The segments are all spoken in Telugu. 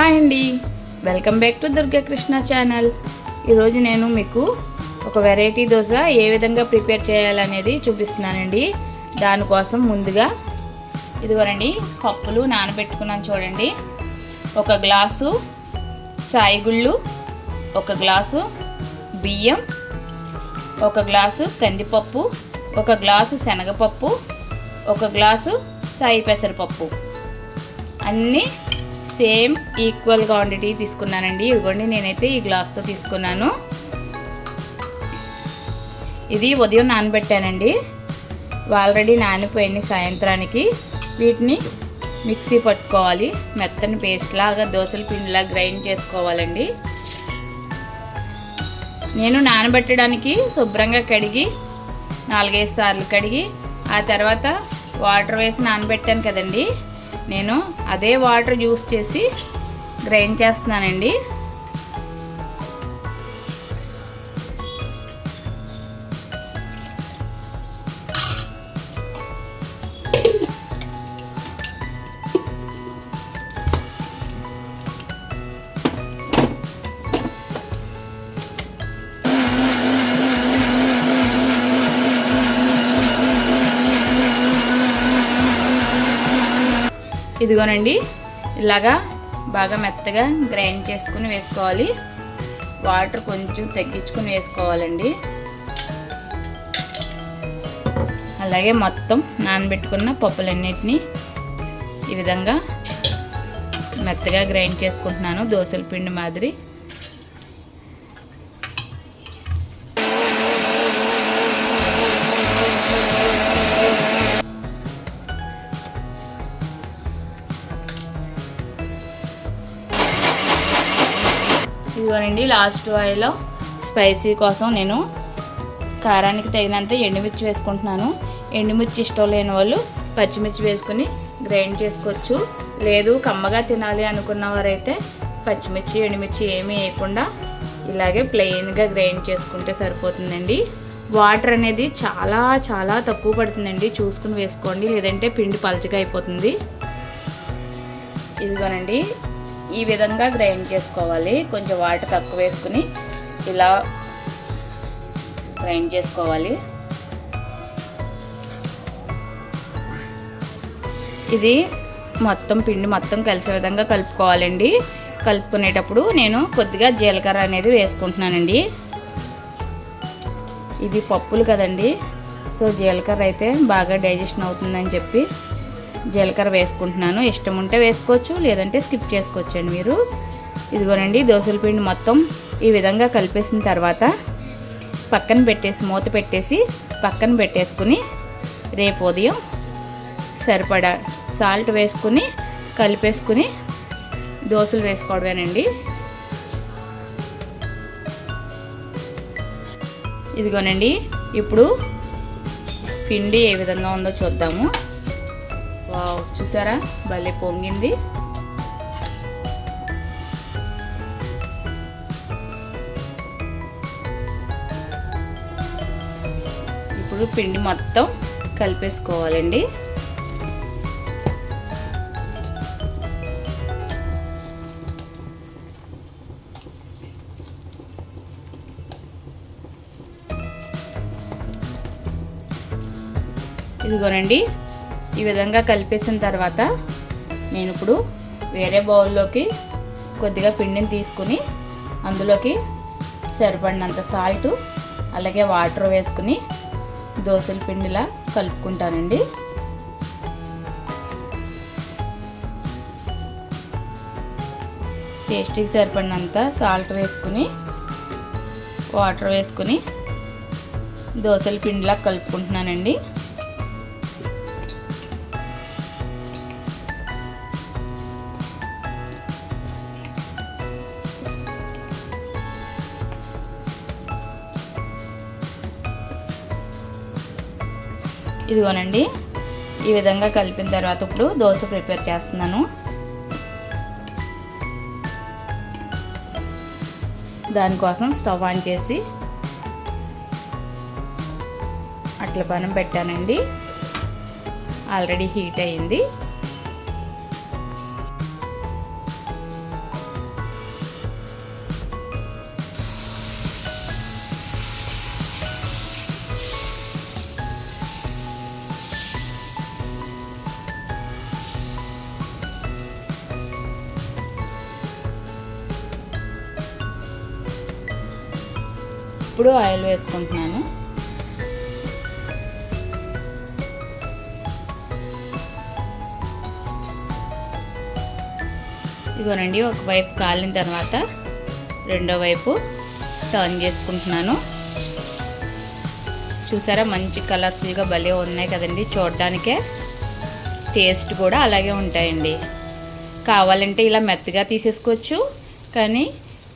హాయ్ అండి. Welcome back to Durgakrishna channel. ఈరోజు నేను మీకు ఒక వెరైటీ దోశ ఏ విధంగా ప్రిపేర్ చేయాలనేది చూపిస్తున్నానండి. దానికోసం ముందుగా ఇదిగోనండి పప్పులు నానబెట్టుకున్నాను చూడండి. ఒక గ్లాసు సాయిగుళ్ళు ఒక గ్లాసు బియ్యం ఒక గ్లాసు కందిపప్పు ఒక గ్లాసు శనగపప్పు ఒక గ్లాసు సాయి పెసరపప్పు. అన్నీ సేమ్ ఈక్వల్ క్వాంటిటీ తీసుకున్నానండి. ఇదిగోండి నేనైతే ఈ గ్లాస్తో తీసుకున్నాను. ఇది ఉదయం నానబెట్టానండి. ఆల్రెడీ నానిపోయింది సాయంత్రానికి. వీటిని మిక్సీ పట్టుకోవాలి. మెత్తని పేస్ట్ లాగా దోశల పిండిలా గ్రైండ్ చేసుకోవాలండి. నేను నానబెట్టడానికి శుభ్రంగా కడిగి నాలుగైదు సార్లు కడిగి ఆ తర్వాత వాటర్ వేసి నానబెట్టాను కదండీ. నేను అదే వాటర్ యూస్ చేసి గ్రైండ్ చేస్తున్నానండి. ఇదిగోనండి ఇలాగా బాగా మెత్తగా గ్రైండ్ చేసుకుని వేసుకోవాలి. వాటర్ కొంచెం తగ్గించుకుని వేసుకోవాలండి. అలాగే మొత్తం నానబెట్టుకున్న పప్పులన్నిటినీ ఈ విధంగా మెత్తగా గ్రైండ్ చేసుకుంటున్నాను. దోశల పిండి మాదిరి. ఇదిగోనండి లాస్ట్ వాయిలో స్పైసీ కోసం నేను కారానికి తగినంత ఎండుమిర్చి వేసుకుంటున్నాను. ఎండుమిర్చి ఇష్టం లేని వాళ్ళు పచ్చిమిర్చి వేసుకుని గ్రైండ్ చేసుకోవచ్చు. లేదు కమ్మగా తినాలి అనుకున్న వారైతే పచ్చిమిర్చి ఎండుమిర్చి ఏమీ వేయకుండా ఇలాగే ప్లెయిన్గా గ్రైండ్ చేసుకుంటే సరిపోతుందండి. వాటర్ అనేది చాలా చాలా తక్కువ పడుతుందండి. చూసుకుని వేసుకోండి లేదంటే పిండి పలచగా అయిపోతుంది. ఇదిగోనండి ఈ విధంగా గ్రైండ్ చేసుకోవాలి. కొంచెం వాటర్ తక్కువ వేసుకుని ఇలా గ్రైండ్ చేసుకోవాలి. ఇది మొత్తం పిండి మొత్తం కలిసే విధంగా కలుపుకోవాలండి. కలుపుకునేటప్పుడు నేను కొద్దిగా జీలకర్ర అనేది వేసుకుంటున్నానండి. ఇది పప్పులు కదండి. సో జీలకర్ర అయితే బాగా డైజెషన్ అవుతుందని చెప్పి జీలకర్ర వేసుకుంటున్నాను. ఇష్టం ఉంటే వేసుకోవచ్చు లేదంటే స్కిప్ చేసుకోవచ్చండి మీరు. ఇదిగోనండి దోశల పిండి మొత్తం ఈ విధంగా కలిపేసిన తర్వాత పక్కన పెట్టేసి మూత పెట్టేసి పక్కన పెట్టేసుకుని రేపు ఉదయం సరిపడా సాల్ట్ వేసుకుని కలిపేసుకుని దోశలు వేసుకోవడమేనండి. ఇదిగోనండి ఇప్పుడు పిండి ఏ విధంగా ఉందో చూద్దాము. వావ్ చూసారా? భలే పొంగింది. ఇప్పుడు పిండి మొత్తం కలిపేసుకోవాలండి. ఇదిగోనండి ఈ విధంగా కలిపేసిన తర్వాత నేను ఇప్పుడు వేరే బౌల్లోకి కొద్దిగా పిండిని తీసుకుని అందులోకి సరిపడినంత సాల్ట్ అలాగే వాటర్ వేసుకుని దోశల పిండిలా కలుపుకుంటానండి. టేస్ట్కి సరిపడినంత సాల్ట్ వేసుకుని వాటర్ వేసుకుని దోశల పిండిలా కలుపుకుంటున్నానండి. ఇదిగోనండి ఈ విధంగా కలిపిన తర్వాత ఇప్పుడు దోశ ప్రిపేర్ చేస్తున్నాను. దానికోసం స్టవ్ ఆన్ చేసి అట్ల పనం పెట్టానండి. ఆల్రెడీ హీట్ అయింది. ఇప్పుడు ఆయిల్ వేసుకుంటున్నాను. ఇదిగోనండి ఒకవైపు కాలిన తర్వాత రెండో వైపు టర్న్ చేసుకుంటున్నాను. చూసారా మంచి కలర్ఫుల్గా భలే ఉన్నాయి కదండి. చూడడానికే టేస్ట్ కూడా అలాగే ఉంటాయండి. కావాలంటే ఇలా మెత్తగా తీసేసుకోవచ్చు కానీ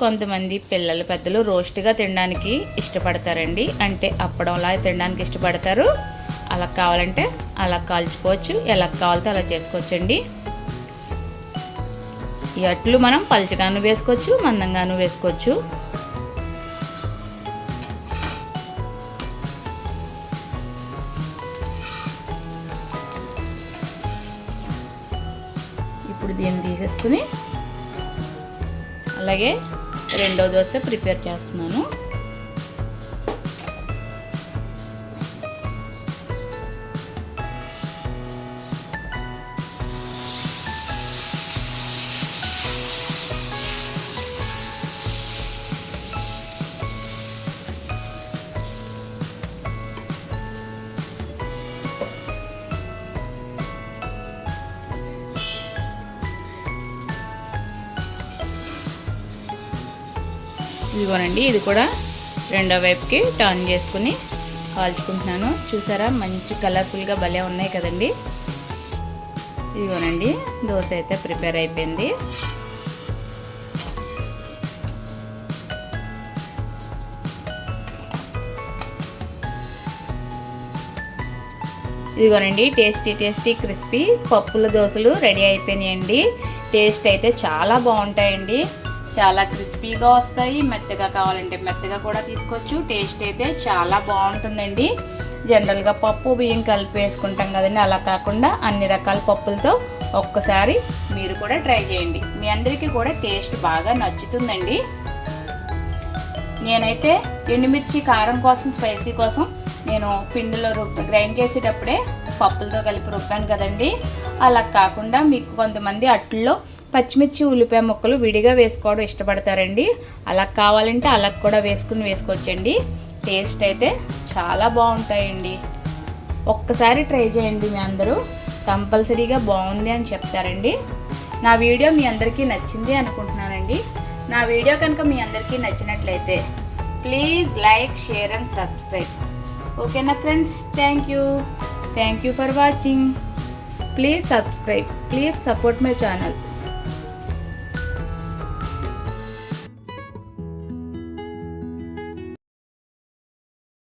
కొంతమంది పిల్లలు పెద్దలు రోస్ట్గా తినడానికి ఇష్టపడతారండి. అంటే అప్పడంలా తినడానికి ఇష్టపడతారు. అలా కావాలంటే అలా కాల్చుకోవచ్చు. ఎలా కావాలితే అలా చేసుకోవచ్చండి. ఈ అట్లు మనం పలుచగాను వేసుకోవచ్చు మందంగాను వేసుకోవచ్చు. ఇప్పుడు దీన్ని తీసేసుకుని అలాగే రెండో దోశ ప్రిపేర్ చేస్తున్నాను. ఇదిగోనండి ఇది కూడా రెండో వైపుకి టర్న్ చేసుకుని కాల్చుకుంటున్నాను. చూసారా మంచి కలర్ఫుల్గా భలే ఉన్నాయి కదండి. ఇదిగోనండి దోశ అయితే ప్రిపేర్ అయిపోయింది. ఇదిగోనండి టేస్టీ టేస్టీ క్రిస్పీ పప్పుల దోశలు రెడీ అయిపోయినాయండి. టేస్ట్ అయితే చాలా బాగుంటాయండి. చాలా క్రిస్పీగా వస్తాయి. మెత్తగా కావాలంటే మెత్తగా కూడా తీసుకోవచ్చు. టేస్ట్ అయితే చాలా బాగుంటుందండి. జనరల్గా పప్పు బియ్యం కలిపి వేసుకుంటాం కదండి. అలా కాకుండా అన్ని రకాల పప్పులతో ఒక్కసారి మీరు కూడా ట్రై చేయండి. మీ అందరికీ కూడా టేస్ట్ బాగా నచ్చుతుందండి. నేనైతే ఎండుమిర్చి కారం కోసం స్పైసీ కోసం నేను పిండిలో రుబ్బ గ్రైండ్ చేసేటప్పుడే పప్పులతో కలిపి రుబ్బాను కదండి. అలా కాకుండా మీకు కొంతమంది అట్లలో పచ్చిమిర్చి ఉల్లిపాయ ముక్కలు విడిగా వేసుకోవడం ఇష్టపడతారండి. అలా కావాలంటే అలా కూడా వేసుకుని వేసుకోవచ్చండి. టేస్ట్ అయితే చాలా బాగుంటాయండి. ఒక్కసారి ట్రై చేయండి మీ అందరూ. కంపల్సరీగా బాగుంది అని చెప్తారండి. నా వీడియో మీ అందరికీ నచ్చింది అనుకుంటున్నానండి. నా వీడియో కనుక మీ అందరికీ నచ్చినట్లయితే please like share and subscribe. ఓకేనా friends? Thank you. Thank you for watching. Please subscribe. Please support my channel.